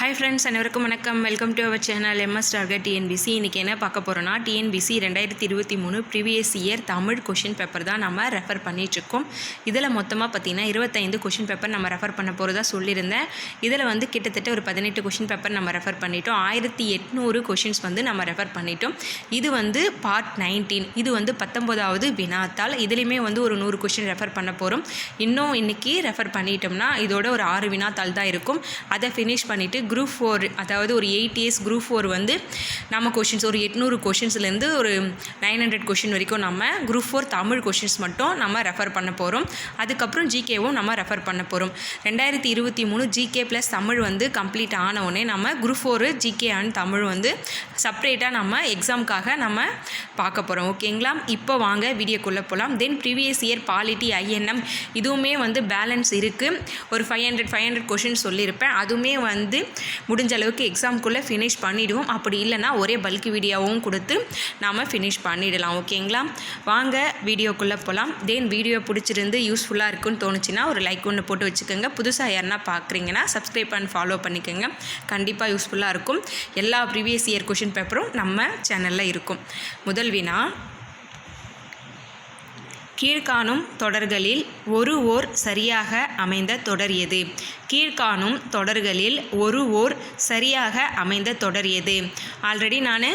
Hi friends அனைவருக்கும் வணக்கம். Welcome to our channel MS target TNPSC இன்றைக்கி என்ன பார்க்க போகிறோன்னா டிஎன்பிசி ரெண்டாயிரத்தி இருபத்தி மூணு previous year Tamil question paper தான் நம்ம ரெஃபர் பண்ணிகிட்ருக்கோம் இதில் மொத்தமாக பார்த்தீங்கன்னா இருபத்தைந்து கொஷின் பேப்பர் நம்ம ரெஃபர் பண்ண போகிறதா சொல்லியிருந்தேன். இதில் வந்து கிட்டத்தட்ட ஒரு பதினெட்டு கொஷின் பேப்பர் நம்ம ரெஃபர் பண்ணிட்டோம். ஆயிரத்தி எட்நூறு கொஷின்ஸ் வந்து நம்ம ரெஃபர் பண்ணிட்டோம். இது வந்து பார்ட் நைன்டீன் இது வந்து பத்தொம்போதாவது வினாத்தாள். இதுலேயுமே வந்து ஒரு நூறு கொஷின் ரெஃபர் பண்ண போகிறோம் இன்னும் இன்றைக்கி ரெஃபர் பண்ணிட்டோம்னா இதோட ஒரு ஆறு வினாத்தாள் தான் இருக்கும். அதை ஃபினிஷ் பண்ணிவிட்டு குரூப் ஃபோர் அதாவது ஒரு எயிட் இயர்ஸ் குரூப் ஃபோர் வந்து நம்ம கொஷின்ஸ் ஒரு எட்நூறு கொஷின்ஸ்லேருந்து ஒரு நைன் ஹண்ட்ரட் கொஷின் வரைக்கும் நம்ம குரூப் ஃபோர் தமிழ் கொஷின்ஸ் மட்டும் நம்ம ரெஃபர் பண்ண போகிறோம் அதுக்கப்புறம் ஜிகேவும் நம்ம ரெஃபர் பண்ண போகிறோம் ரெண்டாயிரத்தி இருபத்தி மூணு ஜிகே ப்ளஸ் தமிழ் வந்து கம்ப்ளீட் ஆன உடனே நம்ம group four GK and Tamil வந்து செப்ரேட்டாக நம்ம எக்ஸாமுக்காக நம்ம பார்க்க போகிறோம் ஓகேங்களா இப்போ வாங்க வீடியோக்குள்ளே போகலாம் then previous year polity INM இதுவுமே வந்து பேலன்ஸ் இருக்குது ஒரு five hundred five hundred question சொல்லியிருப்பேன். அதுவுமே வந்து முடிஞ்ச அளவுக்கு எக்ஸாம்குள்ளே ஃபினிஷ் பண்ணிவிடுவோம் அப்படி இல்லைன்னா ஒரே பல்க் வீடியோவும் கொடுத்து நாம் ஃபினிஷ் பண்ணிடலாம். ஓகேங்களா? வாங்க வீடியோக்குள்ளே போகலாம் தென் வீடியோ பிடிச்சிருந்து யூஸ்ஃபுல்லாக இருக்குன்னு தோணுச்சுன்னா ஒரு லைக் ஒன்று போட்டு வச்சுக்கோங்க. புதுசாக யாருன்னா பார்க்குறீங்கன்னா சப்ஸ்கிரைப் அண்ட் ஃபாலோ பண்ணிக்கோங்க. கண்டிப்பாக யூஸ்ஃபுல்லாக இருக்கும். எல்லா ப்ரீவியஸ் இயர் கொஷின் பேப்பரும் நம்ம சேனலில் இருக்கும். முதல் வினா கீழ்காணும் தொடர்களில் ஒரு ஓர் சரியாக அமைந்த தொடர் எது? கீழ்காணும் தொடர்களில் ஒரு ஓர் சரியாக அமைந்த தொடர் எது? ஆல்ரெடி நான்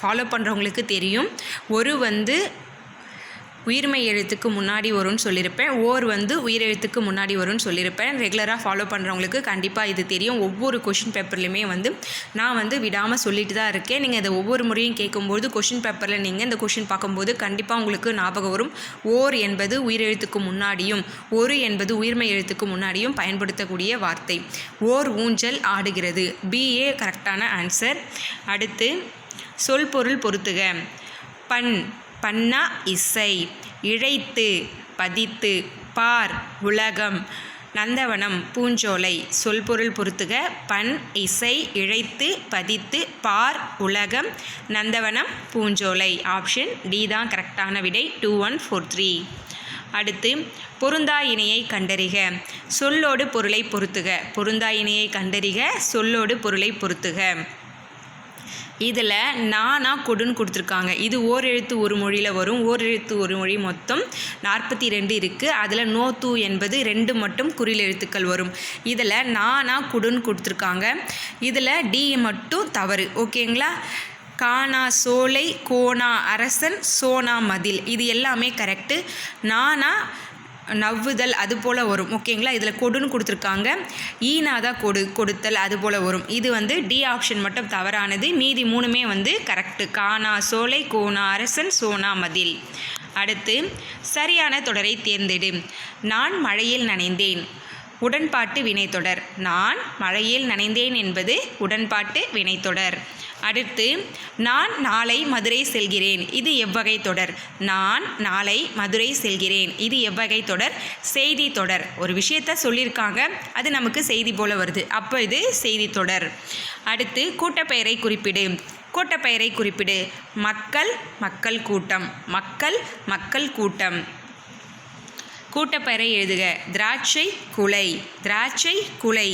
ஃபாலோ பண்ணுறவங்களுக்கு தெரியும். ஒரு வந்து உயிர்மை எழுத்துக்கு முன்னாடி வரும்னு சொல்லியிருப்பேன். ஓர் வந்து உயிரெழுத்துக்கு முன்னாடி வரும்னு சொல்லியிருப்பேன். ரெகுலராக ஃபாலோ பண்ணுறவங்களுக்கு கண்டிப்பாக இது தெரியும். ஒவ்வொரு கொஷின் பேப்பர்லையுமே வந்து நான் வந்து விடாமல் சொல்லிட்டு தான் இருக்கேன். நீங்கள் இதை ஒவ்வொரு முறையும் கேட்கும்போது கொஷின் பேப்பரில் நீங்கள் இந்த கொஷின் பார்க்கும்போது கண்டிப்பாக உங்களுக்கு ஞாபகம் வரும். ஓர் என்பது உயிரெழுத்துக்கு முன்னாடியும் ஒரு என்பது உயிர்மை எழுத்துக்கு முன்னாடியும் பயன்படுத்தக்கூடிய வார்த்தை. ஓர் ஊஞ்சல் ஆடுகிறது. பிஏ கரெக்டான ஆன்சர் அடுத்து சொல் பொருள் பொறுத்துக பண். பண்ணா இசை. இழைத்து பதித்து பார் உலகம். நந்தவனம் பூஞ்சோலை. சொல்பொருள் பொறுத்துக பண் இசை இழைத்து பதித்து பார் உலகம். நந்தவனம் பூஞ்சோலை. ஆப்ஷன் டி தான் கரெக்டான விடை டூ ஒன் ஃபோர் த்ரீ. அடுத்து பொருந்தா இணையை கண்டறிக. சொல்லோடு பொருளை பொறுத்துக பொருந்தா இணையை கண்டறிக சொல்லோடு பொருளை பொறுத்துக இதில் நானா கொடுன்னு கொடுத்துருக்காங்க. இது ஓர் எழுத்து ஒரு மொழியில் வரும். ஓர் எழுத்து ஒரு மொழி மொத்தம் நாற்பத்தி ரெண்டு இருக்குது அதில் நோ தூ என்பது ரெண்டு மட்டும் குறில் எழுத்துக்கள் வரும். இதில் நானா குடுன்னு கொடுத்துருக்காங்க. இதில் டி மட்டும் தவறு. ஓகேங்களா? கானா சோலை கோனா அரசன் சோனா மதில். இது எல்லாமே கரெக்டு நானா நவ்வுதல் அது போல் வரும். ஓகேங்களா? இதில் கொடுன்னு கொடுத்துருக்காங்க. ஈனாதா கொடு கொடுத்தல் அது போல் வரும். இது வந்து டி ஆப்ஷன் மட்டும் தவறானது. மீதி மூணுமே வந்து கரெக்டு கானா சோலை கோனா அரசன் சோனா மதில். அடுத்து சரியான தொடரை தேர்ந்தெடு. நான் மழையில் நனைந்தேன். உடன்பாட்டு வினைத்தொடர். நான் மழையில் நனைந்தேன் என்பது உடன்பாட்டு வினைத்தொடர். அடுத்து நான் நாளை மதுரை செல்கிறேன். இது எவ்வகை தொடர்? நான் நாளை மதுரை செல்கிறேன். இது எவ்வகை தொடர்? செய்தி தொடர். ஒரு விஷயத்த சொல்லியிருக்காங்க. அது நமக்கு செய்தி போல வருது. அப்போ இது செய்தி தொடர். அடுத்து கூட்டப்பெயரை குறிப்பிடு. கூட்டப்பெயரை குறிப்பிடு. மக்கள் மக்கள் கூட்டம். மக்கள் மக்கள் கூட்டம். கூட்டப்பெயரை எழுதுக. திராட்சை குலை. திராட்சை குலை.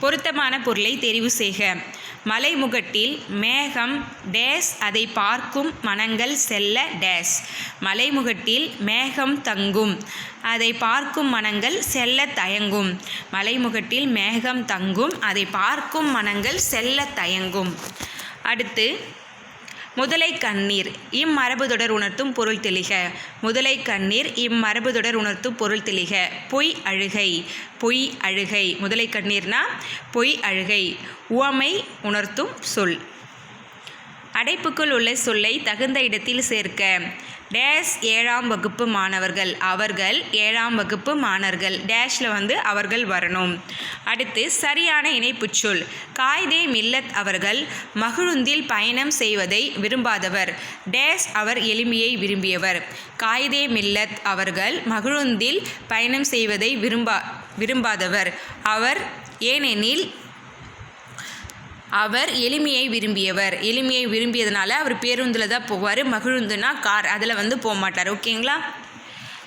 பொருத்தமான பொருளை தெரிவு செய்க. மலைமுகட்டில் மேகம் டேஸ் அதை பார்க்கும் மனங்கள் செல்ல டேஸ். மலைமுகட்டில் மேகம் தங்கும் அதை பார்க்கும் மனங்கள் செல்ல தயங்கும். மலைமுகட்டில் மேகம் தங்கும் அதை பார்க்கும் மனங்கள் செல்ல தயங்கும். அடுத்து முதலை கண்ணீர். இம்மரபு தொடர் உணர்த்தும் பொருள் தெளிக. முதலை கண்ணீர் இம்மரபு தொடர் உணர்த்தும் பொருள் தெளிக. பொய் அழுகை. பொய் அழுகை. முதலை கண்ணீர்னா பொய் அழுகை. உவமை உணர்த்தும் சொல். அடைப்புக்குள் உள்ள சொல்லை தகுந்த இடத்தில் சேர்க்க. டேஷ் ஏழாம் வகுப்பு மாணவர்கள். அவர்கள் ஏழாம் வகுப்பு மாணவர்கள் டேஷில் வந்து அவர்கள் வரணும். அடுத்து சரியான இணைப்புச் சொல். காய்தே மில்லத் அவர்கள் மகிழுந்தில் பயணம் செய்வதை விரும்பாதவர். டேஷ் அவர் எளிமையை விரும்பியவர். காய்தே மில்லத் அவர்கள் மகிழுந்தில் பயணம் செய்வதை விரும்பா விரும்பாதவர். அவர் ஏனெனில் அவர் எளிமையை விரும்பியவர். எளிமையை விரும்பியதுனால அவர் பேருந்தில் தான் போவார். மகிழுந்துனா கார் அதில் வந்து போக மாட்டார். ஓகேங்களா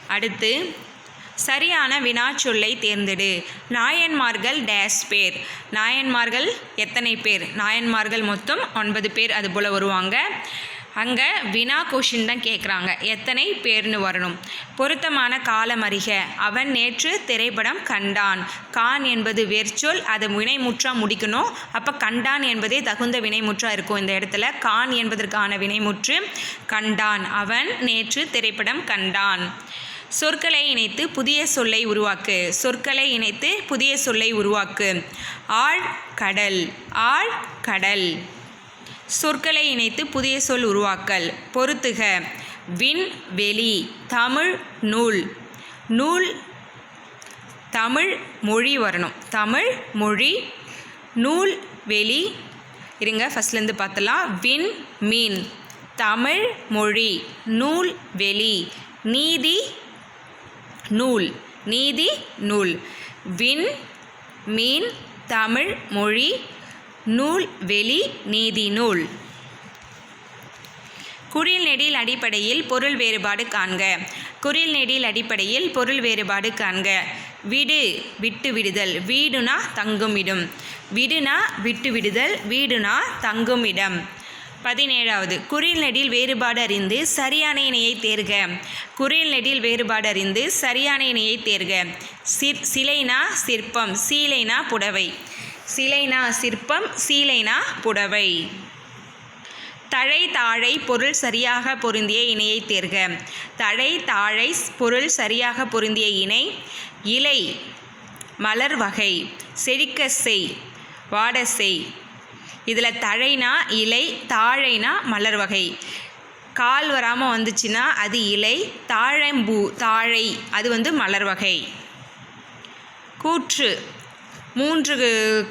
அடுத்து சரியான வினாச்சொல்லை தேர்ந்தெடு. நாயன்மார்கள் டேஸ் பேர். நாயன்மார்கள் எத்தனை பேர்? நாயன்மார்கள் மொத்தம் ஒன்பது பேர் அது போல் வருவாங்க. அங்கே வினா கொஷின் தான் கேட்குறாங்க எத்தனை பேர்னு வரணும். பொருத்தமான காலம் அறிக. அவன் நேற்று திரைப்படம் கண்டான். கான் என்பது வெர்ச்சொல். அதை வினைமுற்றா முடிக்கணும். அப்போ கண்டான் என்பதே தகுந்த வினைமுற்றா இருக்கும் இந்த இடத்துல. கான் என்பதற்கான வினைமுற்று கண்டான். அவன் நேற்று திரைப்படம் கண்டான். சொற்களை இணைத்து புதிய சொல்லை உருவாக்கு. சொற்களை இணைத்து புதிய சொல்லை உருவாக்கு. ஆழ் கடல் ஆழ் கடல் சொற்களை இணைத்து புதிய சொல் உருவாக்கல். பொருத்துக. விண் வெளி. தமிழ் நூல். நூல் தமிழ் மொழி வரணும். தமிழ் மொழி நூல் வெளி. இருங்க ஃபஸ்ட்லேருந்து பார்த்தலாம் விண் மீன். தமிழ் மொழி. நூல் வெளி. நீதி நூல். நீதி நூல். விண் மீன். தமிழ் மொழி. நூல் வெளி நீதி நூல். குறில் நெடில் அடிப்படையில் பொருள் வேறுபாடு காண்க. குறில் நெடில் அடிப்படையில் பொருள் வேறுபாடு காண்க. விடு விட்டு விடுதல். வீடுனா தங்கும் இடம். விடுனா விட்டு விடுதல். வீடுனா தங்கும் இடம். பதினேழாவது. குறில் நெடில் வேறுபாடு அறிந்து சரியான இணையை தேர்க. குறில் நெடில் வேறுபாடு அறிந்து சரியான இணையை தேர்க. சிற் சிலைனா சிற்பம். சீலைனா புடவை. சிலைனா சிற்பம் சீலைனா புடவை. தழை தாழை பொருள் சரியாக பொருந்திய இணையை தேர்க. தழை தாழை பொருள் சரியாக பொருந்திய இணை இலை மலர் வகை செழிக்க செய் வாட செய். இதில் தழைனா இலை தாழைனா மலர் வகை. கால் வராமல் வந்துச்சுன்னா அது இலை தாழம்பூ தாழை அது வந்து மலர் வகை. கூற்று மூன்று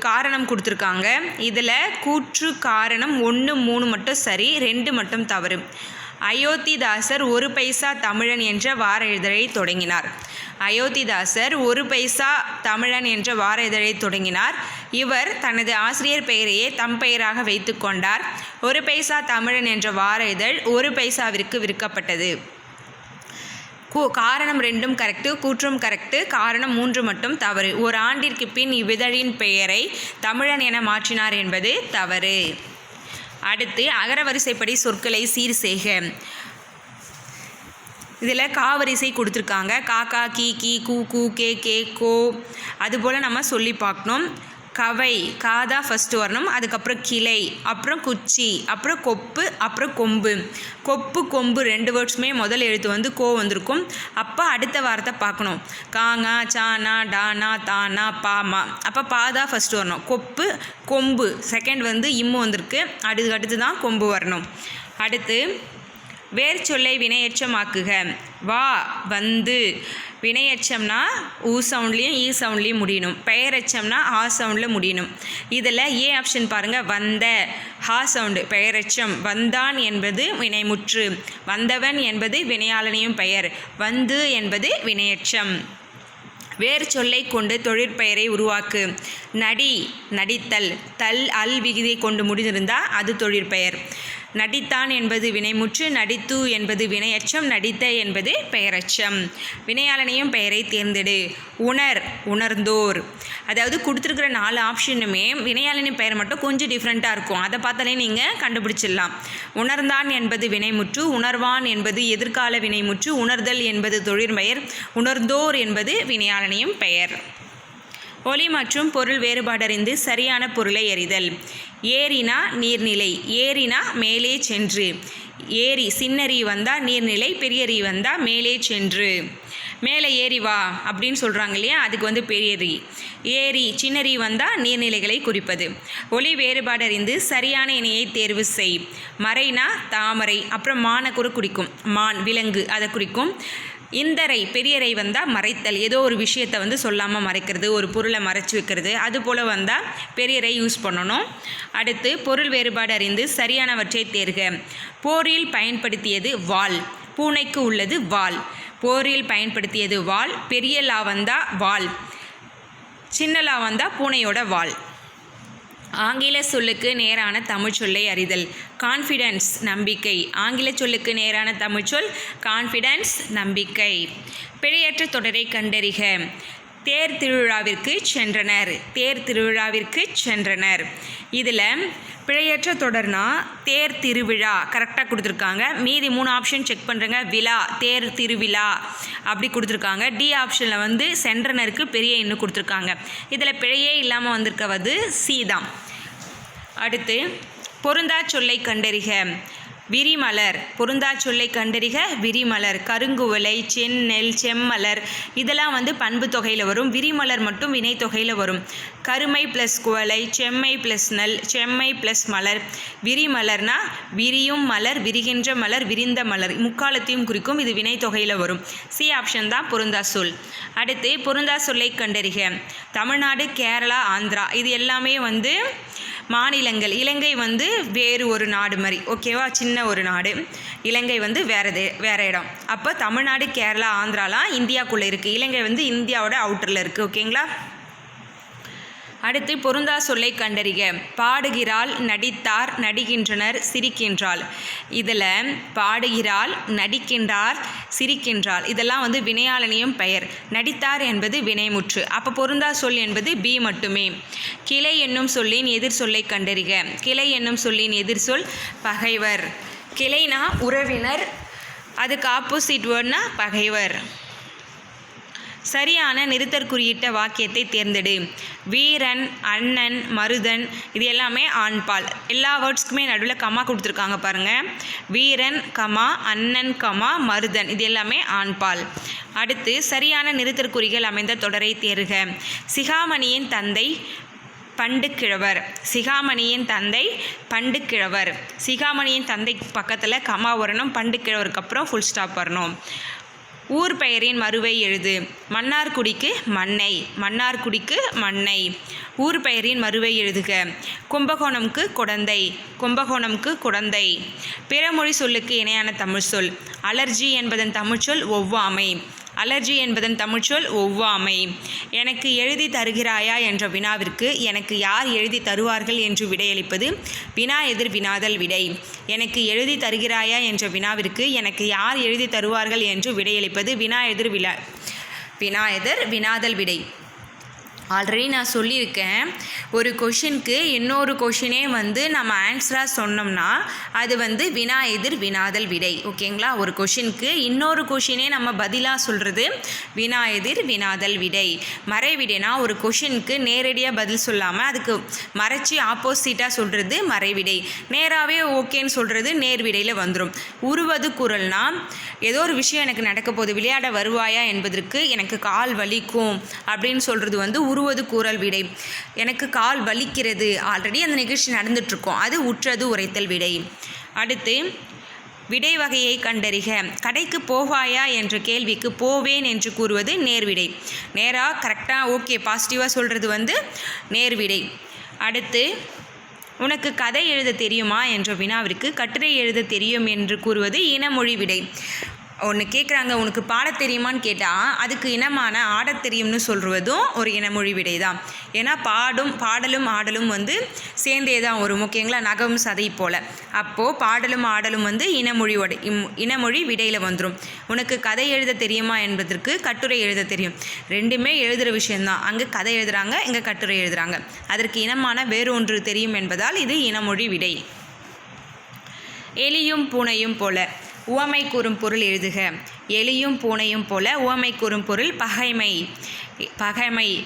காரணம் கொடுத்துருக்காங்க. இதில் கூற்று காரணம் ஒன்று மூணு மட்டும் சரி ரெண்டு மட்டும் தவறு. அயோத்திதாசர் ஒரு பைசா தமிழன் என்ற வார இதழை தொடங்கினார். அயோத்திதாசர் ஒரு பைசா தமிழன் என்ற வார இதழை தொடங்கினார். இவர் தனது ஆசிரியர் பெயரையே தம் பெயராக வைத்து கொண்டார். ஒரு பைசா தமிழன் என்ற வார இதழ் ஒரு பைசாவிற்கு விற்கப்பட்டது. காரணம் ரெண்டும் கரெக்டு கூற்றும் கரெக்டு காரணம் மூன்று மட்டும் தவறு. ஒரு ஆண்டிற்கு பின் இவ்விதழின் பெயரை தமிழன் என மாற்றினார் என்பது தவறு. அடுத்து அகரவரிசைப்படி சொற்களை சீர் செய்க. இதில் காவரிசை கொடுத்துருக்காங்க. காக்கா கீ கீ கூ கூ கே கே கோ. அதுபோல் நம்ம சொல்லி பார்க்கணும். கவை காதா ஃபஸ்ட்டு வரணும் அதுக்கப்புறம் கிளை அப்புறம் குச்சி அப்புறம் கொப்பு அப்புறம் கொம்பு. கொப்பு கொம்பு ரெண்டு வேர்ட்ஸுமே முதல் எழுத்து வந்து கோ வந்திருக்கும். அப்போ அடுத்த வார்த்தை பார்க்கணும். காங்கா சானா டானா தானா பாமா. அப்போ பாதா ஃபஸ்ட்டு வரணும். கொப்பு கொம்பு. செகண்ட் வந்து இம்மு வந்திருக்கு. அடுத்து அடுத்து தான் கொம்பு வரணும். அடுத்து வேர் சொல்லை வினையெச்சமாக்குக வா வந்து. வினையச்சம்னா ஊ சவுண்ட்லேயும் ஈ சவுண்ட்லேயும் முடியணும். பெயரெச்சம்னா ஆ சவுண்டில் முடியணும். இதில் ஏ ஆப்ஷன் பாருங்கள் வந்த ஹா சவுண்டு பெயரெச்சம். வந்தான் என்பது வினைமுற்று. வந்தவன் என்பது வினையாளனையும் பெயர். வந்து என்பது வினையச்சம். வேறு சொல்லை கொண்டு தொழிற்பெயரை உருவாக்கு. நடி நடித்தல். தல் அல் விகுதியை கொண்டு முடிந்திருந்தால் அது தொழிற்பெயர். நடித்தான் என்பது வினைமுற்று நடித்து என்பது வினையச்சம் நடித்த என்பது பெயரச்சம். வினையாளனையும் பெயரை தேர்ந்தெடு. உணர் உணர்ந்தோர். அதாவது கொடுத்துருக்குற நாலு ஆப்ஷனுமே வினையாளனின் பெயர் மட்டும் கொஞ்சம் டிஃப்ரெண்ட்டாக இருக்கும். அதை பார்த்தாலே நீங்கள் கண்டுபிடிச்சிடலாம். உணர்ந்தான் என்பது வினைமுற்று உணர்வான் என்பது எதிர்கால வினைமுற்று உணர்தல் என்பது தொழிற்பெயர் உணர்ந்தோர் என்பது வினையாளனையும் பெயர். ஒலி மற்றும் பொருள் வேறுபாடறிந்து சரியான பொருளை எறிதல். ஏரினா நீர்நிலை ஏரினா மேலே சென்று. ஏரி சின்னரி வந்தால் நீர்நிலை பெரியரி வந்தால் மேலே சென்று. மேலே ஏறி வா அப்படின்னு சொல்கிறாங்க இல்லையா? அதுக்கு வந்து பெரியரி ஏரி சின்னரி வந்தால் நீர்நிலைகளை குறிப்பது. ஒளி வேறுபாடு அறிந்து சரியான இணையை தேர்வு செய். மறைனா தாமரை அப்புறம் மானை கூட குறிக்கும் மான் விலங்கு அதை குறிக்கும். இந்தரை பெரியரை வந்தால் மறைத்தல். ஏதோ ஒரு விஷயத்தை வந்து சொல்லாமல் மறைக்கிறது ஒரு பொருளை மறைச்சி வைக்கிறது. அதுபோல் வந்தால் பெரியரை யூஸ் பண்ணணும். அடுத்து பொருள் வேறுபாடு அறிந்து சரியானவற்றை தேர்க. போரில் பயன்படுத்தியது வால் பூனைக்கு உள்ளது வாள். போரில் பயன்படுத்தியது வால் பெரிய லா வந்தால் வால் சின்ன லா வந்தால் பூனையோட வால் ஆங்கில சொல்லுக்கு நேரான தமிழ் சொல்லை அறிதல். கான்ஃபிடென்ஸ் நம்பிக்கை. ஆங்கில சொல்லுக்கு நேரான தமிழ் சொல் கான்ஃபிடென்ஸ் நம்பிக்கை. பிழையற்ற தொடரை கண்டறிக. தேர் திருவிழாவிற்கு சென்றனர். தேர் திருவிழாவிற்கு சென்றனர். இதில் பிழையற்ற தொடர்னா தேர் திருவிழா கரெக்டாக கொடுத்துருக்காங்க. மீதி மூணு ஆப்ஷன் செக் பண்ணுறங்க விழா தேர் திருவிழா அப்படி கொடுத்துருக்காங்க. டி ஆப்ஷனில் வந்து சென்றனருக்கு பெரிய எண்ணு கொடுத்துருக்காங்க. இதில் பிழையே இல்லாமல் வந்திருக்கவது சி தான். அடுத்து பொருந்தா சொல்லை கண்டறிக. விரிமலர். பொருந்தா சொல்லை கண்டறிக விரிமலர். கருங்குவலை செந்நெல் செம்மலர். இதெல்லாம் வந்து பண்பு தொகையில் வரும். விரிமலர் மட்டும் வினை தொகையில் வரும். கருமை ப்ளஸ் குவலை செம்மை ப்ளஸ் நெல் செம்மை ப்ளஸ் மலர். விரிமலர்னா விரியும் மலர் விரிகின்ற மலர் விரிந்த மலர். முக்காலத்தையும் குறிக்கும் இது வினை தொகையில் வரும். சி ஆப்ஷன் தான் பொருந்தா சொல். அடுத்து பொருந்தா சொல்லை கண்டறிக. தமிழ்நாடு கேரளா ஆந்திரா. இது எல்லாமே வந்து மாநிலங்கள். இலங்கை வந்து வேறு ஒரு நாடு மாதிரி. ஓகேவா சின்ன ஒரு நாடு. இலங்கை வந்து வேறு வேறு இடம். அப்போ தமிழ்நாடு கேரளா ஆந்திராலாம் இந்தியாக்குள்ளே இருக்குது இலங்கை வந்து இந்தியாவோட அவுட்டரில் இருக்குது ஓகேங்களா அடுத்து பொருந்தா சொல்லை கண்டறிக. பாடுகிறாள் நடித்தார் நடிக்கின்றனர் சிரிக்கின்றாள். இதில் பாடுகிறாள் நடிக்கின்றார் சிரிக்கின்றாள். இதெல்லாம் வந்து வினையாளனியும் பெயர். நடித்தார் என்பது வினைமுற்று. அப்போ பொருந்தா சொல் என்பது பி மட்டுமே. கிளை என்னும் சொல்லின் எதிர் சொல்லை கண்டறிக. கிளை என்னும் சொல்லின் எதிர் சொல் பகைவர். கிளைனா உறவினர். அதுக்கு ஆப்போசிட் வேர்ட்னா பகைவர். சரியான நிறுத்தற் குறியிட்ட வாக்கியத்தை தேர்ந்தெடு. வீரன் அண்ணன் மருதன் இது எல்லாமே ஆண்பால் எல்லா வேர்ட்ஸ்க்குமே நடுவில் கமா கொடுத்துருக்காங்க பாருங்கள் வீரன் கமா அண்ணன் கமா மருதன் இது எல்லாமே ஆண்பால் அடுத்து சரியான நிறுத்தற் குறிகள் அமைந்த தொடரை தேர்க. சிகாமணியின் தந்தை பண்டுக்கிழவர். சிகாமணியின் தந்தை பண்டுக்கிழவர். சிகாமணியின் தந்தை பக்கத்தில் கமா வரணும் பண்டுக்கிழவருக்கு அப்புறம் ஃபுல் ஸ்டாப் வரணும். ஊர் பெயரின் மறுவை எழுது. மன்னார்குடிக்கு மண்ணை மன்னார்குடிக்கு மண்ணை. ஊர் பெயரின் மறுவை எழுதுக. கும்பகோணம்க்கு குடந்தை கும்பகோணம்க்கு குடந்தை. பிறமொழி சொல்லுக்கு இணையான தமிழ் சொல் அலர்ஜி என்பதன் தமிழ்ச்சொல் ஒவ்வாமை. அலர்ஜி என்பதன் தமிழ்ச்சொல் ஒவ்வாமை. எனக்கு எழுதி தருகிறாயா என்ற வினாவிற்கு எனக்கு யார் எழுதி தருவார்கள் என்று விடையளிப்பது வினா எதிர் வினாதல் விடை. எனக்கு எழுதி தருகிறாயா என்ற வினாவிற்கு எனக்கு யார் எழுதி தருவார்கள் என்று விடையளிப்பது வினா எதிர் விழா வினா எதிர் வினாதல் விடை. ஆல்ரெடி நான் சொல்லியிருக்கேன். ஒரு கொஷினுக்கு இன்னொரு கொஷினே வந்து நம்ம ஆன்சராக சொன்னோம்னா அது வந்து வினா எதிர் வினாதல் விடை. ஓகேங்களா ஒரு கொஷினுக்கு இன்னொரு கொஷினே நம்ம பதிலாக சொல்கிறது வினா எதிர் வினாதல் விடை. மறைவிடைனா ஒரு கொஷினுக்கு நேரடியாக பதில் சொல்லாமல் அதுக்கு மறைச்சி ஆப்போசிட்டாக சொல்கிறது மறைவிடை. நேராகவே ஓகேன்னு சொல்கிறது நேர்விடையில் வந்துடும் உருவது குரல்னா ஏதோ ஒரு விஷயம் எனக்கு நடக்க போகுது விளையாட வருவாயா என்பதற்கு எனக்கு கால் வலிக்கும் அப்படின்னு சொல்கிறது வந்து உருவது கூறல் விடை. எனக்கு கால் வலிக்கிறது. ஆல்ரெடி அந்த நிகழ்ச்சி நடந்துட்டுருக்கோம். அது உற்றது உரைத்தல் விடை. அடுத்து விடை வகையை கண்டறிக. கடைக்கு போவாயா என்ற கேள்விக்கு போவேன் என்று கூறுவது நேர்விடை நேராக கரெக்டாக ஓகே பாசிட்டிவாக சொல்கிறது வந்து நேர்விடை அடுத்து உனக்கு கதை எழுத தெரியுமா என்ற வினாவிற்கு கட்டுரை எழுத தெரியும் என்று கூறுவது இனமொழி விடை. ஒன்று கேட்குறாங்க உனக்கு பாடத் தெரியுமான்னு கேட்டால் அதுக்கு இனமான ஆடத் தெரியும்னு சொல்வதும் ஒரு இனமொழி விடை தான் ஏன்னா பாடும் பாடலும் ஆடலும் வந்து சேர்ந்தே தான் வரும் ஓகேங்களா நகம் சதை போல். அப்போது பாடலும் ஆடலும் வந்து இனமொழியோட இம் இனமொழி விடையில் வந்துடும் உனக்கு கதை எழுத தெரியுமா என்பதற்கு கட்டுரை எழுத தெரியும். ரெண்டுமே எழுதுகிற விஷயந்தான் அங்கே கதை எழுதுகிறாங்க இங்கே கட்டுரை எழுதுகிறாங்க அதற்கு இனமான வேறு ஒன்று தெரியும் என்பதால் இது இனமொழி விடை. எலியும் பூனையும் போல. உவமை கூறும் பொருள் எழுதுக. எலியும் பூனையும் போல உவமை கூறும் பொருள் பகைமை. பகைமை.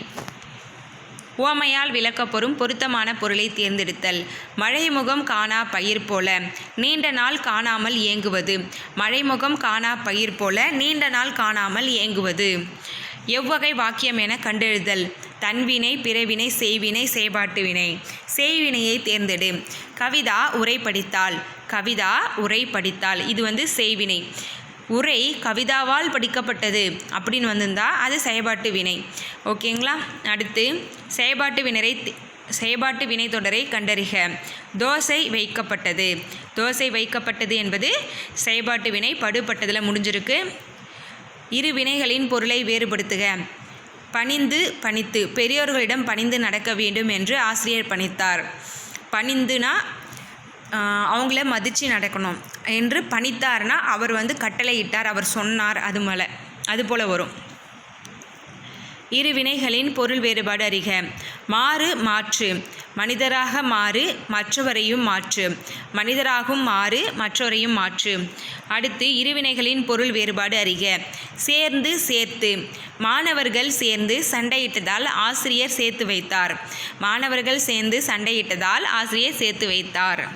உவமையால் விளக்கப்பெறும் பொருத்தமான பொருளை தேர்ந்தெடுத்தல். மழைமுகம் காணா பயிர் போல நீண்ட நாள் காணாமல் ஏங்குவது மழைமுகம் காணா பயிர் போல நீண்ட நாள் காணாமல் ஏங்குவது எவ்வகை வாக்கியம் என கண்டெழுதல். தன்வினை பிறவினை செய்வினை செயபாட்டு வினை செய்வினையை தேர்ந்தெடு. கவிதா உரை படித்தாள். கவிதா உரை படித்தாள். இது வந்து செய்வினை. உரை கவிதாவால் படிக்கப்பட்டது அப்படின்னு வந்திருந்தா அது செயபாட்டு வினை ஓகேங்களா? அடுத்து செயபாட்டு வினரை செயபாட்டு வினை தொடரை கண்டறிக. தோசை வைக்கப்பட்டது. தோசை வைக்கப்பட்டது என்பது செயபாட்டு வினை படுபட்டதில் முடிஞ்சிருக்கு. இரு வினைகளின் பொருளை வேறுபடுத்துக. பணிந்து பணித்து பெரியோர்களிடம் பணிந்து நடக்க வேண்டும் என்று ஆசிரியர் பணித்தார். பணிந்துனா அவங்கள மதித்து நடக்கணும். என்று பணித்தார்னா அவர் வந்து கட்டளையிட்டார் அவர் சொன்னார் அது மேலே அது போல் வரும். இரு வினைகளின் பொருள் வேறுபாடு அறிக. மாறு மாற்று. மனிதராக மாறு மற்றவரையும் மாற்று. மனிதராகும் மாறு மற்றவரையும் மாற்று. அடுத்து இருவினைகளின் பொருள் வேறுபாடு அறிக. சேர்ந்து சேர்த்து. மாணவர்கள் சேர்ந்து சண்டையிட்டதால் ஆசிரியர் சேர்த்து வைத்தார். மாணவர்கள் சேர்ந்து சண்டையிட்டதால் ஆசிரியர் சேர்த்து வைத்தார்.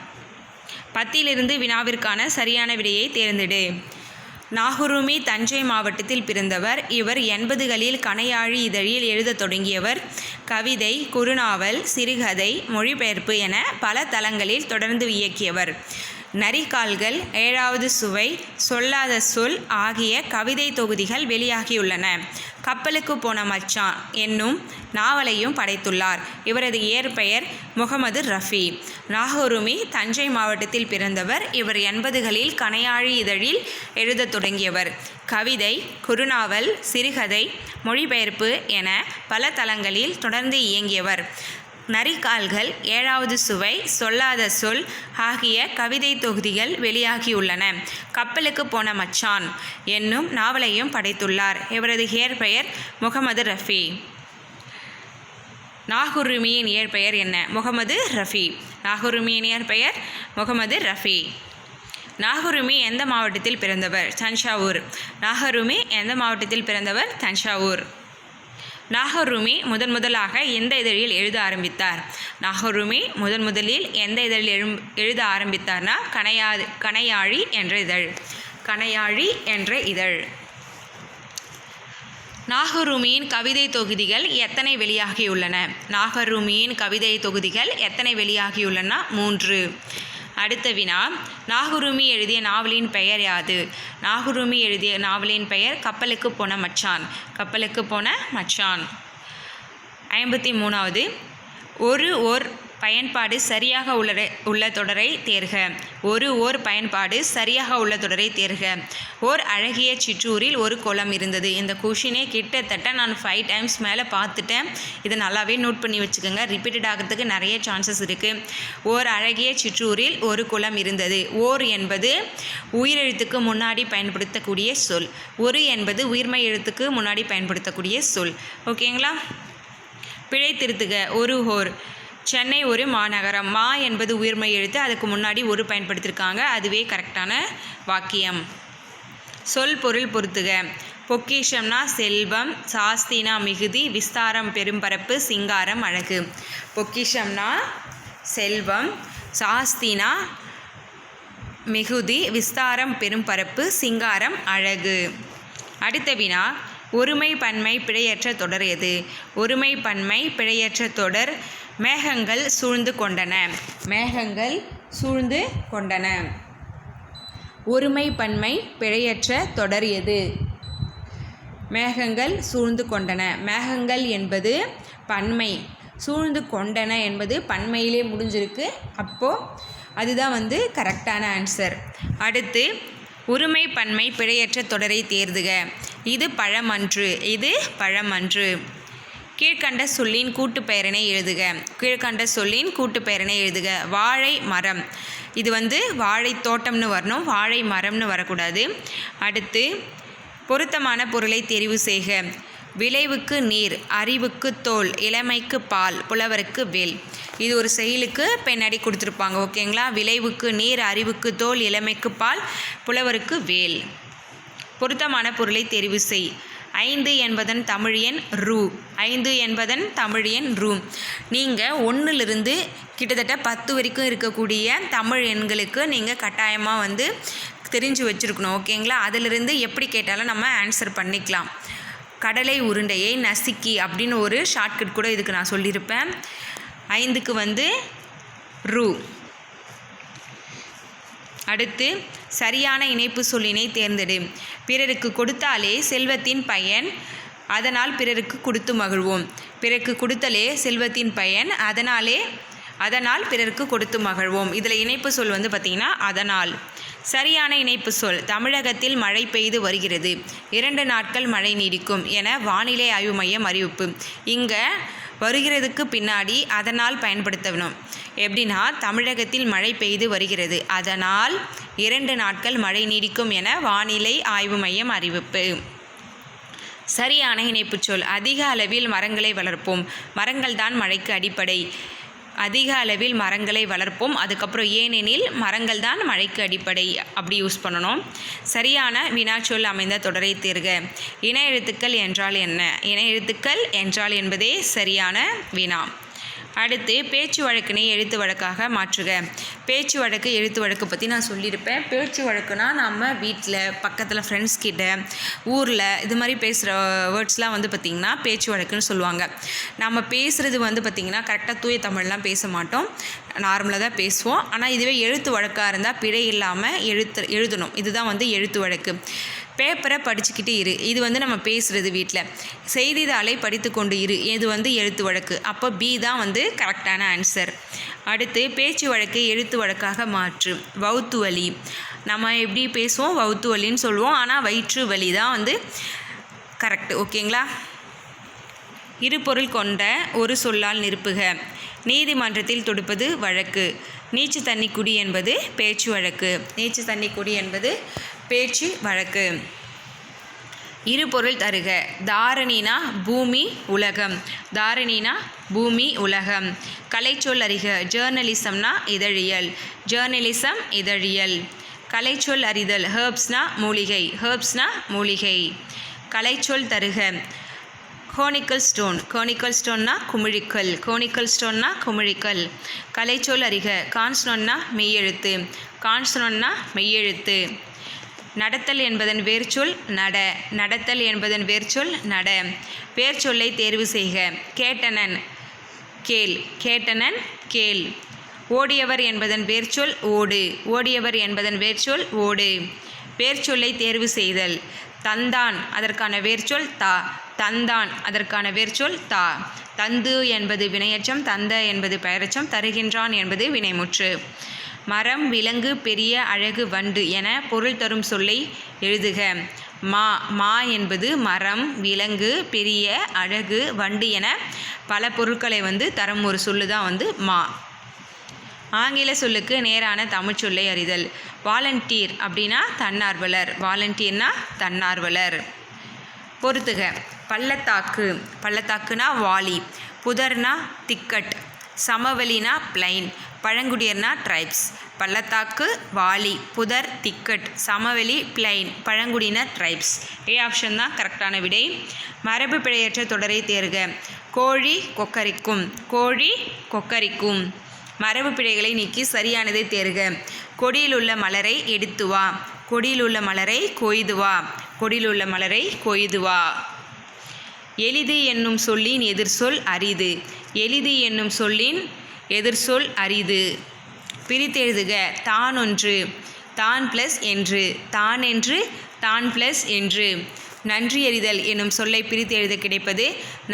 பத்தியிலிருந்து வினாவிற்கான சரியான விடையை தேர்ந்தெடு. நாகுருமி தஞ்சை மாவட்டத்தில் பிறந்தவர். இவர் எண்பதுகளில் கணையாழி இதழில் எழுதத் தொடங்கியவர். கவிதை குறுநாவல் சிறுகதை மொழிபெயர்ப்பு என பல தளங்களில் தொடர்ந்து இயக்கியவர். நரிக்கால்கள் ஏழாவது சுவை சொல்லாத சொல் ஆகிய கவிதை தொகுதிகள் வெளியாகியுள்ளன. கப்பலுக்கு போன மச்சான் என்னும் நாவலையும் படைத்துள்ளார். இவரது இயற்பெயர் முகமது ரஃபி. நாகூருமி தஞ்சை மாவட்டத்தில் பிறந்தவர். இவர் எண்பதுகளில் கணையாழி இதழில் எழுதத் தொடங்கியவர். கவிதை குறுநாவல் சிறுகதை மொழிபெயர்ப்பு என பல தளங்களில் தொடர்ந்து இயங்கியவர். நரிக்கால்கள் ஏழாவது சுவை சொல்லாத சொல் ஆகிய கவிதை தொகுதிகள் வெளியாகியுள்ளன. கப்பலுக்கு போன மச்சான் என்னும் நாவலையும் படைத்துள்ளார். இவரது இயற்பெயர் முகமது ரஃபி. நாகுருமியின் இயற்பெயர் என்ன? முகமது ரஃபி. நாகுருமியின் இயற்பெயர் முகமது ரஃபி. நாகருமி எந்த மாவட்டத்தில் பிறந்தவர்? தஞ்சாவூர். நாகருமி எந்த மாவட்டத்தில் பிறந்தவர்? தஞ்சாவூர். நாகருமி முதன் முதலாக எந்த இதழில் எழுத ஆரம்பித்தார்? நாகருமி முதன் முதலில் எந்த இதழில் எழு எழுத ஆரம்பித்தார்னா கணையா கணையாழி என்ற இதழ். கணையாழி என்ற இதழ். நாகருமியின் கவிதை தொகுதிகள் எத்தனை வெளியாகியுள்ளன? நாகருமியின் கவிதை தொகுதிகள் எத்தனை வெளியாகியுள்ளன? மூன்று. அடுத்த வினா நாகுருமி எழுதிய நாவலின் பெயர் யாது? நாகுருமி எழுதிய நாவலின் பெயர் கப்பலுக்கு போன மச்சான். கப்பலுக்கு போன மச்சான். ஐம்பத்தி மூணாவது. ஒரு ஓர் பயன்பாடு சரியாக உள்ள உள்ள தொடரை தேர்க. ஒரு ஓர் பயன்பாடு சரியாக உள்ள தொடரை தேர்க. ஓர் அழகிய சிற்றூரில் ஒரு குளம் இருந்தது. இந்த கொஷினே கிட்டத்தட்ட நான் ஃபைவ் டைம்ஸ் மேலே பார்த்துட்டேன். இதை நல்லாவே நோட் பண்ணி வச்சுக்கோங்க. ரிப்பீட்டட் ஆகிறதுக்கு நிறைய சான்சஸ் இருக்குது ஓர் அழகிய சிற்றூரில் ஒரு குளம் இருந்தது. ஓர் என்பது உயிரெழுத்துக்கு முன்னாடி பயன்படுத்தக்கூடிய சொல். ஒரு என்பது உயிர்மை எழுத்துக்கு முன்னாடி பயன்படுத்தக்கூடிய சொல். ஓகேங்களா பிழை திருத்துக. ஒரு ஹோர் சென்னை ஒரு மாநகரம். மா என்பது உயிர்மை எழுத்து. அதுக்கு முன்னாடி ஒரு பயன்படுத்தியிருக்காங்க அதுவே கரெக்டான வாக்கியம். சொல் பொருள் பொறுத்துக பொக்கிஷம்னா செல்வம் சாஸ்தினா மிகுதி விஸ்தாரம் பெரும்பரப்பு சிங்காரம் அழகு. பொக்கிஷம்னா செல்வம் சாஸ்தினா மிகுதி விஸ்தாரம் பெரும்பரப்பு சிங்காரம் அழகு. அடுத்த வினா ஒருமை பன்மை பிழையற்ற தொடர் எது? ஒருமை பன்மை பிழையற்ற தொடர் மேகங்கள் சூழ்ந்து கொண்டன. மேகங்கள் சூழ்ந்து கொண்டன. ஒருமை பன்மை பிழையற்ற தொடர் எது மேகங்கள் சூழ்ந்து கொண்டன. மேகங்கள் என்பது பன்மை. சூழ்ந்து கொண்டன என்பது பன்மையிலே முடிஞ்சிருக்கு. அப்போது அதுதான் வந்து கரெக்டான ஆன்சர். அடுத்து உரிமை பன்மை பிழையற்ற தொடரை தேர்துக. இது பழமன்று. இது பழமன்று. கீழ்கண்ட சொல்லின் கூட்டுப்பெயரினை எழுதுக. கீழ்கண்ட சொல்லின் கூட்டுப்பெயரினை எழுதுக. வாழை மரம். இது வந்து வாழை தோட்டம்னு வரணும். வாழை மரம்னு வரக்கூடாது. அடுத்து பொருத்தமான பொருளை தெரிவு செய்க. விளைவுக்கு நீர் அறிவுக்கு தோல் இளமைக்கு பால் புலவருக்கு வேல். இது ஒரு செயலுக்கு பின்னாடி கொடுத்துருப்பாங்க ஓகேங்களா? விளைவுக்கு நீர் அறிவுக்கு தோல் இளமைக்கு பால் புலவருக்கு வேல். பொருத்தமான பொருளை தெரிவு செய். ஐந்து என்பதன் தமிழ் எண் ரூ. ஐந்து என்பதன் தமிழ் எண் ரூ. நீங்கள் ஒன்றுலேருந்து கிட்டத்தட்ட பத்து வரைக்கும் இருக்கக்கூடிய தமிழ் எண்களுக்கு நீங்கள் கட்டாயமாக வந்து தெரிஞ்சு வச்சுருக்கணும் ஓகேங்களா? அதிலிருந்து எப்படி கேட்டாலும் நம்ம ஆன்சர் பண்ணிக்கலாம். கடலை உருண்டையை நசுக்கி அப்படின்னு ஒரு ஷார்ட்கட் கூட இதுக்கு நான் சொல்லியிருப்பேன். ஐந்துக்கு வந்து ரூ. அடுத்து சரியான இணைப்பு சொல்லினை தேர்ந்தெடு. பிறருக்கு கொடுத்தாலே செல்வத்தின் பயன் அதனால் பிறருக்கு கொடுத்து மகிழ்வோம். பிறருக்கு கொடுத்தலே செல்வத்தின் பயன் அதனாலே அதனால் பிறருக்கு கொடுத்து மகிழ்வோம். இதில் இணைப்பு சொல் வந்து பார்த்திங்கன்னா அதனால். சரியான இணைப்பு சொல் தமிழகத்தில் மழை பெய்து வருகிறது. இரண்டு நாட்கள் மழை நீடிக்கும் என வானிலை ஆய்வு மையம் அறிவிப்பு. இங்கே வருகிறதுக்கு பின்னாடி அதனால் பயன்படுத்தணும். எப்படின்னா தமிழகத்தில் மழை பெய்து வருகிறது. அதனால் இரண்டு நாட்கள் மழை நீடிக்கும் என வானிலை ஆய்வு மையம் அறிவிப்பு. சரியான இணைப்புச் சொல். அதிக அளவில் மரங்களை வளர்ப்போம். மரங்கள் தான் மழைக்கு அடிப்படை. அதிக அளவில் மரங்களை வளர்ப்போம். அதுக்கப்புறம் ஏனெனில் மரங்கள் தான் மழைக்கு அடிப்படை. அப்படி யூஸ் பண்ணணும். சரியான வினாச்சொல் அமைந்த தொடரை தேர்க. இன எழுத்துக்கள் என்றால் என்ன? இன எழுத்துக்கள் என்றால் என்பதே சரியான வினா. அடுத்து பேச்சு வழக்கினை எழுத்து வழக்காக மாற்றுக. பேச்சு வழக்கு எழுத்து வழக்கு பற்றி நான் சொல்லியிருப்பேன். பேச்சு வழக்குனா நம்ம வீட்டில் பக்கத்தில் ஃப்ரெண்ட்ஸ் கிட்ட ஊரில் இது மாதிரி பேசுகிற வேர்ட்ஸ்லாம் வந்து பார்த்திங்கன்னா பேச்சு வழக்குன்னு சொல்லுவாங்க. நம்ம பேசுகிறது வந்து பார்த்திங்கன்னா கரெக்டாக தூய தமிழ்லாம் பேச மாட்டோம். நார்மலாக தான் பேசுவோம். ஆனால் இதுவே எழுத்து வழக்காக இருந்தால் பிழை இல்லாமல் எழுத்து எழுதணும். இதுதான் வந்து எழுத்து வழக்கு. பேப்பரை படிச்சுக்கிட்டு இரு. இது வந்து நம்ம பேசுகிறது வீட்டில் செய்தித்தாளை படித்து கொண்டு இரு. இது வந்து எழுத்து வழக்கு? அப்போ பி தான் வந்து கரெக்டான ஆன்சர் அடுத்து பேச்சு வழக்கை எழுத்து வழக்காக மாற்று. வவுத்து வலி. நம்ம எப்படி பேசுவோம்? வவுத்து வலின்னு சொல்லுவோம். ஆனால் வயிற்று வலி தான் வந்து கரெக்ட் ஓகேங்களா? இருபொருள் கொண்ட ஒரு சொல்லால் நிரப்புக. நீதிமன்றத்தில் தொடுப்பது வழக்கு. நீச்சு தண்ணி குடி என்பது பேச்சு வழக்கு. நீச்சு தண்ணி குடி என்பது பேச்சு வழக்கு. இருபொருள் தருக. தாரணினா பூமி உலகம். தாரணினா பூமி உலகம். கலைச்சொல் அறிக. ஜேர்னலிசம்னா இதழியல். ஜேர்னலிசம் இதழியல். கலைச்சொல் அறிதல். ஹேர்ப்ஸ்னா மூலிகை. ஹேர்ப்ஸ்னா மூலிகை. கலைச்சொல் தருக. Conical stone. கோனிக்கல் ஸ்டோன்னா குமிழிக்கல். கோனிக்கல் ஸ்டோன்னா குமிழிக்கல். கலைச்சொல் அறிக. கான்ஸ்னோன்னா மெய்யெழுத்து. கான்ஸ்னோன்னா மெய்யெழுத்து. நடத்தல் என்பதன் வேர்ச்சொல் நட நடத்தல் என்பதன் வேர்ச்சொல் நட. வேர்ச்சொல்லை தேர்வு செய்க. கேட்டனன் கேள். கேட்டனன் கேள். ஓடியவர் என்பதன் வேர்ச்சொல் ஓடு. ஓடியவர் என்பதன் வேர்ச்சொல் ஓடு. வேர்ச்சொல்லை தேர்வு செய்தல். தந்தான் அதற்கான வேர்ச்சொல் தா. தந்தான் அதற்கான வேர்ச்சொல் தா. தந்து என்பது வினையச்சம் தந்த என்பது பெயரச்சம் தருகின்றான் என்பது வினைமுற்று. மரம் விலங்கு பெரிய அழகு வண்டு என பொருள் தரும் சொல்லை எழுதுக. மா மா என்பது மரம் விலங்கு பெரிய அழகு வண்டு என பல பொருட்களை வந்து தரும் ஒரு சொல்லு தான் வந்து மா. ஆங்கில சொல்லுக்கு நேரான தமிழ் சொல்லை அறிதல். வாலண்டியர் அப்படின்னா தன்னார்வலர். வாலண்டியர்னா தன்னார்வலர். பொறுத்துக பள்ளத்தாக்கு. பள்ளத்தாக்குனா வாலி. புதர்னா திக்கட். சமவெளினா பிளைன். பழங்குடியர்னா ட்ரைப்ஸ் பள்ளத்தாக்கு வாலி புதர் திக்கட் சமவெளி பிளைன் பழங்குடியினர் ட்ரைப்ஸ் ஏ ஆப்ஷன் தான் கரெக்டான விடை. மரபு பிழையற்ற தொடரை தேர்க. கோழி கொக்கரிக்கும். கோழி கொக்கரிக்கும். மரபு பிழைகளை நீக்கி சரியானதை தேர்க. கொடியில் உள்ள மலரை எடுத்து வா. கொடியில் உள்ள மலரை கொய்து வா. கொடியில் உள்ள மலரை கொய்து வா. எளிது என்னும் சொல்லின் எதிர்சொல் அரிது. எளிது என்னும் சொல்லின் எதிர்சொல் அரிது. பிரித்தெழுதுக தான் ஒன்று தான் ப்ளஸ் என்று. தான் என்று தான் ப்ளஸ் என்று. நன்றி அறிதல் எனும் சொல்லை பிரித்து எழுத கிடைப்பது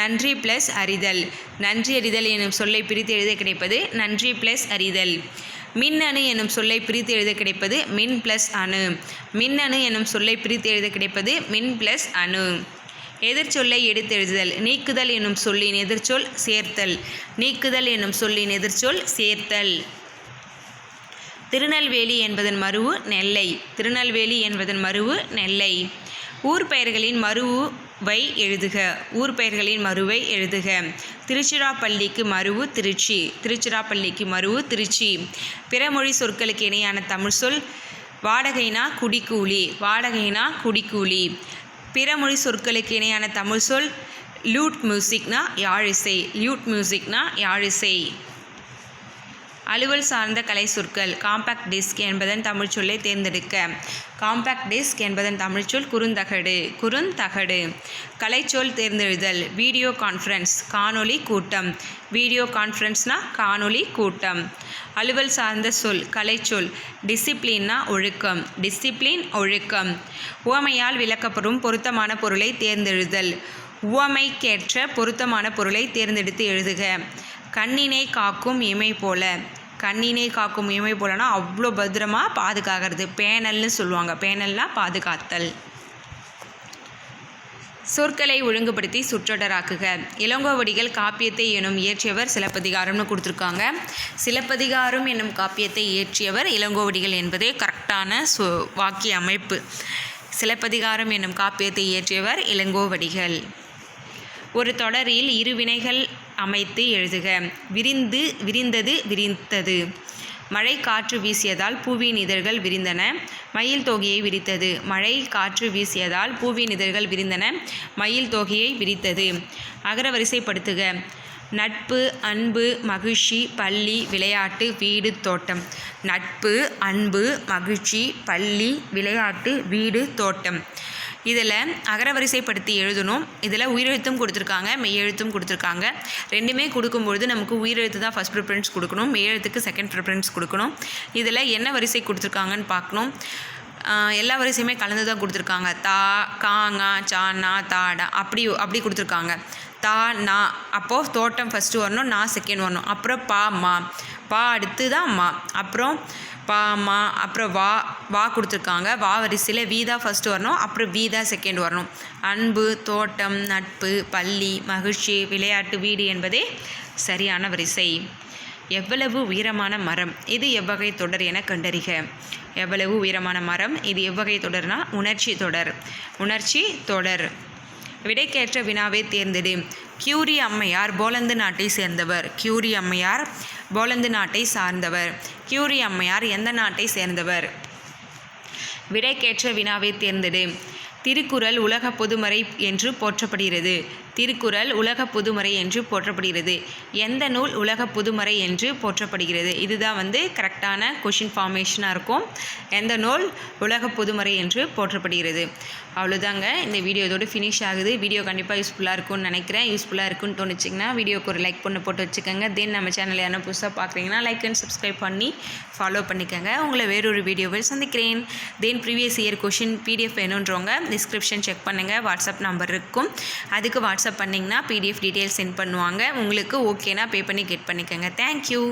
நன்றி ப்ளஸ் அறிதல். நன்றி அறிதல் எனும் சொல்லை பிரித்து எழுத கிடைப்பது நன்றி ப்ளஸ் அறிதல். மின்னணு எனும் சொல்லை பிரித்து எழுத கிடைப்பது மின் ப்ளஸ் அணு. மின்னணு எனும் சொல்லை பிரித்து எழுத கிடைப்பது மின் ப்ளஸ் அணு. எதிர்ச்சொல்லை எடுத்தெழுதுதல் நீக்குதல் என்னும் சொல்லின் எதிர்ச்சொல் சேர்த்தல் நீக்குதல் என்னும் சொல்லின் எதிர்ச்சொல் சேர்த்தல். திருநெல்வேலி என்பதன் மருவு நெல்லை திருநெல்வேலி என்பதன் மருவு நெல்லை. ஊர் பெயர்களின் மருவை எழுதுக ஊர் பெயர்களின் மருவை எழுதுக. திருச்சிராப்பள்ளிக்கு மருவு திருச்சி திருச்சிராப்பள்ளிக்கு மருவு திருச்சி. பிறமொழி சொற்களுக்கு இணையான தமிழ் சொல் வாடகைனா குடிக்கூலி வாடகைனா குடிக்கூலி. பிற மொழி சொற்களுக்கு இணையான தமிழ் சொல் லியூட் மியூசிக்னா யாழிசை லியூட் மியூசிக்னா யாழிசை. அலுவல் சார்ந்த கலை சொற்கள் காம்பேக்ட் டிஸ்க் என்பதன் தமிழ்ச்சொல்லை தேர்ந்தெடுக்க. காம்பேக்ட் டிஸ்க் என்பதன் தமிழ்ச்சொல் குறுந்தகடு குறுந்தகடு. கலைச்சொல் தேர்ந்தெழுதல் வீடியோ கான்ஃபரன்ஸ் காணொளி கூட்டம். வீடியோ கான்ஃபரன்ஸ்னா காணொளி கூட்டம். அலுவல் சார்ந்த சொல் கலைச்சொல் டிசிப்ளின்னா ஒழுக்கம். டிசிப்ளின் ஒழுக்கம். உவமையால் விளக்கப்படும் பொருத்தமான பொருளை தேர்ந்தெழுதல். உவமைக்கேற்ற பொருத்தமான பொருளை தேர்ந்தெடுத்து எழுதுக. கண்ணினை காக்கும் இமை போல. கண்ணினை காக்கும் இமை போலனா அவ்வளோ பத்திரமா பாதுகாக்கிறது. பேனல்னு சொல்லுவாங்க. பேனல்லாம் பாதுகாத்தல். சொற்களை ஒழுங்குபடுத்தி சுற்றொடராக்குக. இளங்கோவடிகள் காப்பியத்தை எனும் இயற்றியவர் சிலப்பதிகாரம்னு கொடுத்துருக்காங்க. சிலப்பதிகாரம் என்னும் காப்பியத்தை இயற்றியவர் இளங்கோவடிகள் என்பதே கரெக்டான சொ வாக்கிய அமைப்பு. சிலப்பதிகாரம் என்னும் காப்பியத்தை இயற்றியவர் இளங்கோவடிகள். ஒரு தொடரில் இரு வினைகள் அமைத்து எழுதுக. விரிந்து விரிந்தது விரித்தது. மழை காற்று வீசியதால் பூவின் இதழ்கள் விரிந்தன. மயில் தொகையை விரித்தது. மழை காற்று வீசியதால் பூவின் இதழ்கள் விரிந்தன. மயில் தொகையை விரித்தது. அகரவரிசைப்படுத்துக. நட்பு அன்பு மகிழ்ச்சி பள்ளி விளையாட்டு வீடு தோட்டம். நட்பு அன்பு மகிழ்ச்சி பள்ளி விளையாட்டு வீடு தோட்டம். இதில் அகரவரிசைப்படுத்தி எழுதணும். இதில் உயிரெழுத்தும் கொடுத்துருக்காங்க மெய்யெழுத்தும் கொடுத்துருக்காங்க. ரெண்டுமே கொடுக்கும்பொழுது நமக்கு உயிரெழுத்து தான் ஃபஸ்ட் ப்ரிஃபரன்ஸ் கொடுக்கணும். மெய்யெழுத்துக்கு செகண்ட் ப்ரிஃபரன்ஸ் கொடுக்கணும். இதில் என்ன வரிசை கொடுத்துருக்காங்கன்னு பார்க்கணும். எல்லா வரிசையுமே கலந்து தான் கொடுத்துருக்காங்க. தா காங்கா சானா தாடா அப்படி அப்படி கொடுத்துருக்காங்க. தா நா அப்போது தோட்டம் ஃபஸ்ட்டு வரணும் நான் செகண்ட் வரணும். அப்புறம் பா மா. பா அடுத்து தான் மா. அப்புறம் பா மா அப்புறம் வா வா கொடுத்துருக்காங்க. வா வரிசையில் வீ தான் ஃபஸ்ட்டு வரணும். அப்புறம் வீ தான் செகண்ட் வரணும். அன்பு தோட்டம் நட்பு பள்ளி மகிழ்ச்சி விளையாட்டு வீடு என்பதே சரியான வரிசை. எவ்வளவு உயரமான மரம்? இது எவ்வகை தொடர் என கண்டறிக. எவ்வளவு உயரமான மரம்? இது எவ்வகை தொடர்னா உணர்ச்சி தொடர். உணர்ச்சி தொடர். விடைக்கேற்ற வினாவை தேர்ந்தெடு. கியூரி அம்மையார் போலந்து நாட்டை சேர்ந்தவர். கியூரி அம்மையார் போலந்து நாட்டை சார்ந்தவர். கியூரி அம்மையார் எந்த நாட்டை சேர்ந்தவர்? விடைக்கேற்ற வினாவை தேர்ந்தெடு. திருக்குறள் உலக பொதுமறை என்று போற்றப்படுகிறது. திருக்குறள் உலக பொதுமறை என்று போற்றப்படுகிறது. எந்த நூல் உலக பொதுமறை என்று போற்றப்படுகிறது? இதுதான் வந்து கரெக்டான கொஷின் ஃபார்மேஷனாக இருக்கும். எந்த நூல் உலக பொதுமறை என்று போற்றப்படுகிறது? அவ்வளோதாங்க இந்த வீடியோ இதோட ஃபினிஷ் ஆகுது. வீடியோ கண்டிப்பாக யூஸ்ஃபுல்லாக இருக்கும்னு நினைக்கிறேன். யூஸ்ஃபுல்லாக இருக்குன்னு தோணுச்சிங்கன்னா வீடியோக்கு ஒரு லைக் பண்ண போட்டு வச்சுக்கோங்க. தென் நம்ம சேனல் யாரும் புதுசாக பார்க்குறீங்கன்னா லைக் அண்ட் சப்ஸ்கிரைப் பண்ணி ஃபாலோ பண்ணிக்கோங்க. உங்களை வேறொரு வீடியோவில் சந்திக்கிறேன். Then previous year question PDF வேணுன்றவங்க டிஸ்கிரிப்ஷன் செக் பண்ணுங்கள் வாட்ஸ்அப் நம்பர் இருக்கும். அதுக்கு வாட்ஸ்அப் பண்ணிங்கன்னா பிடிஎஃப் டீட்டெயில்ஸ் சென்ட் பண்ணுவாங்க. உங்களுக்கு ஓகேனா பே பண்ணி கெட் பண்ணிக்கோங்க. தேங்க்யூ